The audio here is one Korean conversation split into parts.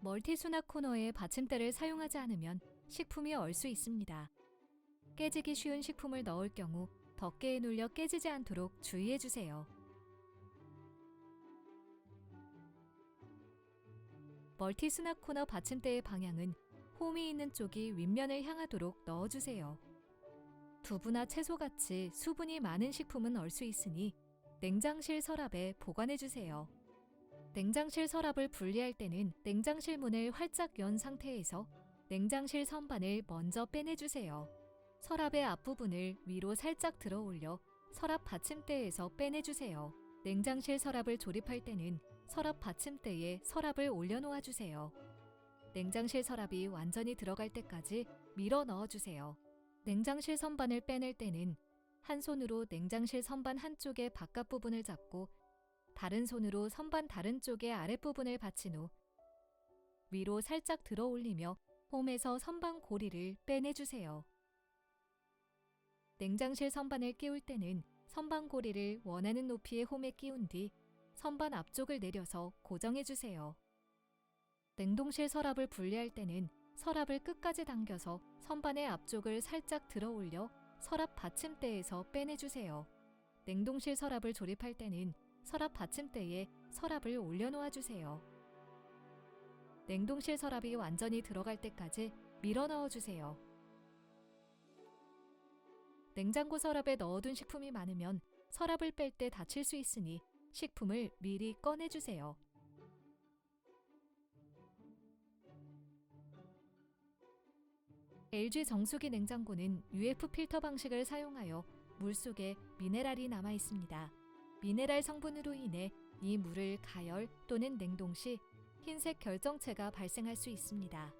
멀티 수납 코너에 받침대를 사용하지 않으면 식품이 얼 수 있습니다. 깨지기 쉬운 식품을 넣을 경우 덮개에 눌려 깨지지 않도록 주의해 주세요. 멀티 수납 코너 받침대의 방향은 홈이 있는 쪽이 윗면을 향하도록 넣어주세요. 두부나 채소같이 수분이 많은 식품은 얼 수 있으니 냉장실 서랍에 보관해 주세요. 냉장실 서랍을 분리할 때는 냉장실 문을 활짝 연 상태에서 냉장실 선반을 먼저 빼내 주세요. 서랍의 앞부분을 위로 살짝 들어 올려 서랍 받침대에서 빼내 주세요. 냉장실 서랍을 조립할 때는 서랍 받침대에 서랍을 올려놓아 주세요. 냉장실 서랍이 완전히 들어갈 때까지 밀어 넣어 주세요. 냉장실 선반을 빼낼 때는 한 손으로 냉장실 선반 한쪽의 바깥 부분을 잡고 다른 손으로 선반 다른 쪽의 아랫부분을 받친 후 위로 살짝 들어 올리며 홈에서 선반 고리를 빼내 주세요. 냉장실 선반을 끼울 때는 선반 고리를 원하는 높이의 홈에 끼운 뒤 선반 앞쪽을 내려서 고정해 주세요. 냉동실 서랍을 분리할 때는 서랍을 끝까지 당겨서 선반의 앞쪽을 살짝 들어 올려 서랍 받침대에서 빼내 주세요. 냉동실 서랍을 조립할 때는 서랍 받침대에 서랍을 올려놓아 주세요. 냉동실 서랍이 완전히 들어갈 때까지 밀어 넣어 주세요. 냉장고 서랍에 넣어둔 식품이 많으면 서랍을 뺄 때 다칠 수 있으니 식품을 미리 꺼내 주세요. LG 정수기 냉장고는 UF 필터 방식을 사용하여 물 속에 미네랄이 남아 있습니다. 미네랄 성분으로 인해 이 물을 가열 또는 냉동 시 흰색 결정체가 발생할 수 있습니다.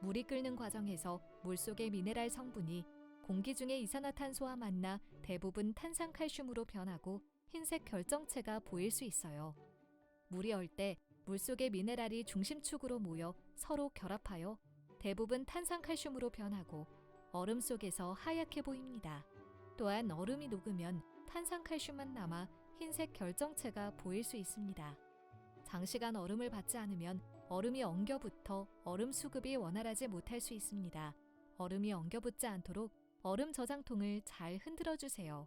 물이 끓는 과정에서 물 속의 미네랄 성분이 공기 중의 이산화탄소와 만나 대부분 탄산칼슘으로 변하고 흰색 결정체가 보일 수 있어요. 물이 얼 때 물속의 미네랄이 중심축으로 모여 서로 결합하여 대부분 탄산칼슘으로 변하고 얼음 속에서 하얗게 보입니다. 또한 얼음이 녹으면 탄산칼슘만 남아 흰색 결정체가 보일 수 있습니다. 장시간 얼음을 받지 않으면 얼음이 엉겨붙어 얼음 수급이 원활하지 못할 수 있습니다. 얼음이 엉겨붙지 않도록 얼음 저장통을 잘 흔들어 주세요.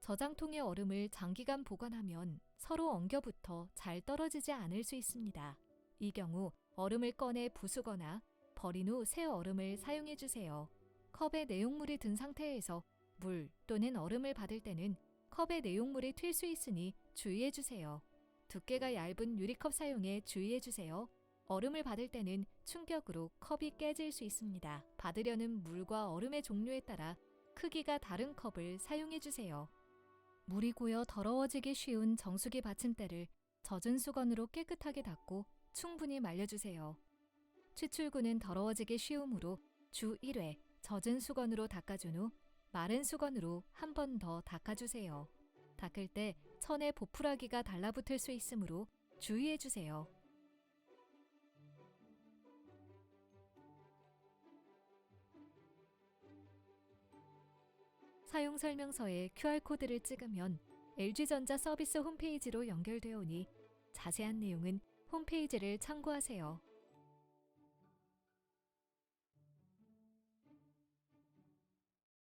저장통의 얼음을 장기간 보관하면 서로 엉겨붙어 잘 떨어지지 않을 수 있습니다. 이 경우 얼음을 꺼내 부수거나 버린 후 새 얼음을 사용해 주세요. 컵에 내용물이 든 상태에서 물 또는 얼음을 받을 때는 컵에 내용물이 튈 수 있으니 주의해 주세요. 두께가 얇은 유리컵 사용에 주의해 주세요. 얼음을 받을 때는 충격으로 컵이 깨질 수 있습니다. 받으려는 물과 얼음의 종류에 따라 크기가 다른 컵을 사용해 주세요. 물이 고여 더러워지기 쉬운 정수기 받침대를 젖은 수건으로 깨끗하게 닦고 충분히 말려주세요. 추출구는 더러워지기 쉬우므로 주 1회 젖은 수건으로 닦아준 후 마른 수건으로 한 번 더 닦아주세요. 닦을 때 천에 보풀하기가 달라붙을 수 있으므로 주의해 주세요. 사용 설명서에 QR코드를 찍으면 LG전자 서비스 홈페이지로 연결되오니 자세한 내용은 홈페이지를 참고하세요.